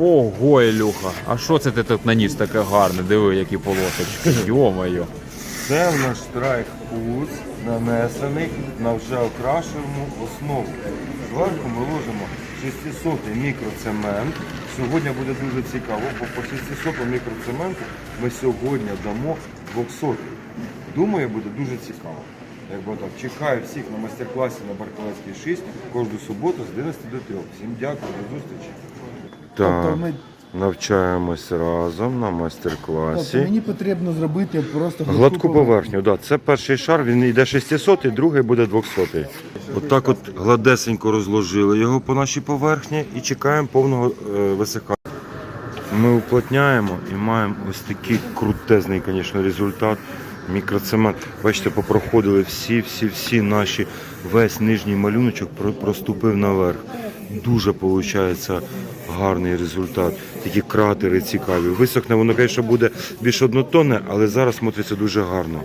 Ого, Ілюха, а що це ти тут наніс таке гарне? Диви, які полосочки. Йо-моє. Це в наш страйк кус нанесений на вже окрашену основу. Зверху ми ложимо 600 мікроцемент. Сьогодні буде дуже цікаво, бо по 600 мікроцементу ми сьогодні дамо 200. Думаю, буде дуже цікаво. Якби так, чекаю всіх на майстер-класі на Баркалецькій 6 кожну суботу з 11 до 3. Всім дякую, до зустрічі. Тобто Так, ми- навчаємось разом на Тобто майстер-класі. мені потрібно зробити просто Гладку поверхню, да. Це перший шар, він йде 600, другий буде 200. Отак от гладесенько розложили його по нашій поверхні і чекаємо повного е, висихання. Ми уплотняємо і маємо ось такий крутезний, звісно, результат. Мікроцемент. Бачите, попроходили всі, всі, всі наші, весь нижній малюночок проступив наверх. Дуже виходить гарний результат. Такі кратери цікаві. Висохне воно, звісно, буде більш однотонне, але зараз смотриться дуже гарно.